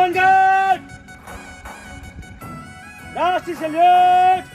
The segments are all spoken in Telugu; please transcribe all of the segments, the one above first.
Komandan! Last salute!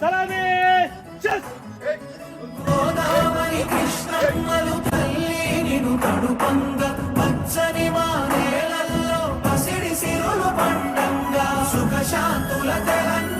Salami! Sus! Godavari కృష్ణమ్మలు తల్లి నిను తడుపంగ పచ్చని మానేలల్లో పసిడి సిరులు పండంగా సుఖశాంతుల తెలంగాణ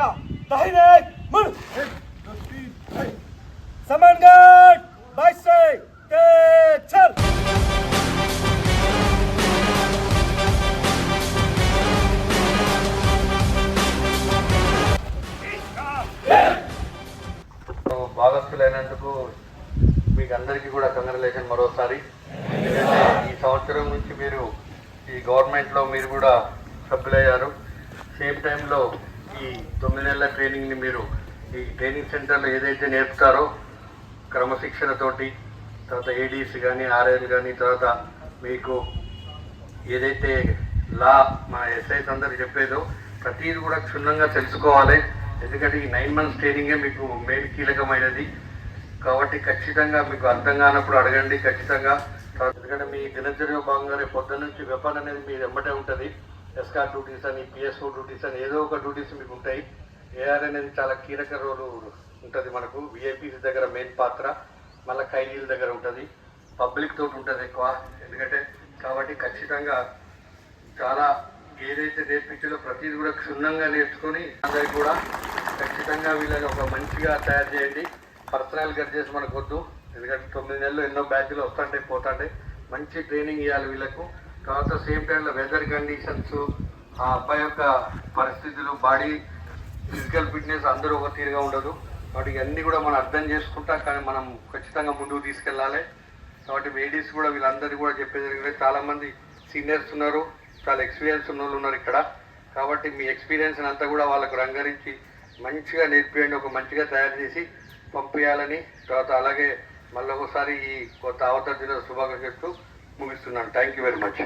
దిశగా దాహిరేక్ ముర్ సమన్గఢ్ బైసే తెచర్ భాగస్థులైనందుకు మీకు అందరికీ కూడా కంగ్రాచులేషన్ మరోసారి. ఈ సంవత్సరం నుంచి మీరు ఈ గవర్నమెంట్లో మీరు కూడా సభ్యులయ్యారు. సేమ్ టైంలో ఈ తొమ్మిది నెలల ట్రైనింగ్ని మీరు ఈ ట్రైనింగ్ సెంటర్లో ఏదైతే నేర్పుతారో క్రమశిక్షణతోటి తర్వాత ఏడీస్ కానీ ఆర్ఐలు కానీ తర్వాత మీకు ఏదైతే లా మా ఎస్ఐస్ అందరు చెప్పేదో ప్రతిదీ కూడా క్షుణ్ణంగా తెలుసుకోవాలి. ఎందుకంటే ఈ నైన్ మంత్స్ ట్రైనింగే మీకు మెయిన్ కీలకమైనది. కాబట్టి ఖచ్చితంగా మీకు అర్థం కానప్పుడు అడగండి ఖచ్చితంగా. ఎందుకంటే మీ దినచర్య భాగంగా రేపు పొద్దున్న నుంచి వెపన్ అనేది మీ వెంబటే ఉంటుంది. ఎస్కార్ డ్యూటీస్ అని పిఎస్ఓ డ్యూటీస్ అని ఏదో ఒక డ్యూటీస్ మీకు ఉంటాయి. ఏఆర్ అనేది చాలా కీలక రోలు ఉంటుంది మనకు. విఐపీస్ దగ్గర మెయిన్ పాత్ర. మళ్ళీ ఖైదీల దగ్గర ఉంటుంది. పబ్లిక్ తోటి ఉంటుంది ఎక్కువ. ఎందుకంటే కాబట్టి ఖచ్చితంగా చాలా ఏదైతే నేర్పించాలో ప్రతిదీ కూడా క్షుణ్ణంగా నేర్చుకొని అందరికి కూడా ఖచ్చితంగా వీళ్ళని ఒక మంచిగా తయారు చేయండి. పర్సనల్ గట్ చేసి మనకు వద్దు ఎందుకంటే తొమ్మిది నెలలు ఎన్నో బ్యాచ్లు వస్తుంటాయి పోతుంటాయి. మంచి ట్రైనింగ్ ఇవ్వాలి వీళ్ళకు. తర్వాత సేమ్ టైంలో వెదర్ కండిషన్స్ ఆ అబ్బాయి యొక్క పరిస్థితులు బాడీ ఫిజికల్ ఫిట్నెస్ అందరూ ఒక తీరుగా ఉండదు. కాబట్టి ఇవన్నీ కూడా మనం అర్థం చేసుకుంటా కానీ మనం ఖచ్చితంగా ముందుకు తీసుకెళ్ళాలి. కాబట్టి లేడీస్ కూడా వీళ్ళందరికీ కూడా చెప్పేది జరిగింది చాలామంది సీనియర్స్ ఉన్నారు చాలా ఎక్స్పీరియన్స్ ఉన్న వాళ్ళు ఉన్నారు ఇక్కడ. కాబట్టి మీ ఎక్స్పీరియన్స్ అంతా కూడా వాళ్ళకు రంగరించి మంచిగా నేర్పియండి ఒక మంచిగా తయారు చేసి పంపించాలని తర్వాత అలాగే మళ్ళీ ఒకసారి ఈ కొత్త అవతర దిన శుభాకాంక్షలు చెప్తూ ముగిస్తున్నాను థ్యాంక్ యూ వెరీ మచ్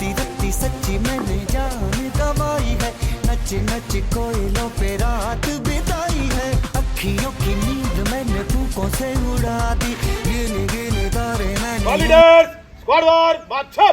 रत्ती सच्ची जान है नच नच कोयलों पे रात बिताई है अखियों की नींद मैंने फूकों से उड़ा दी गिन गिन तारे मैंने বড় বাদশাহ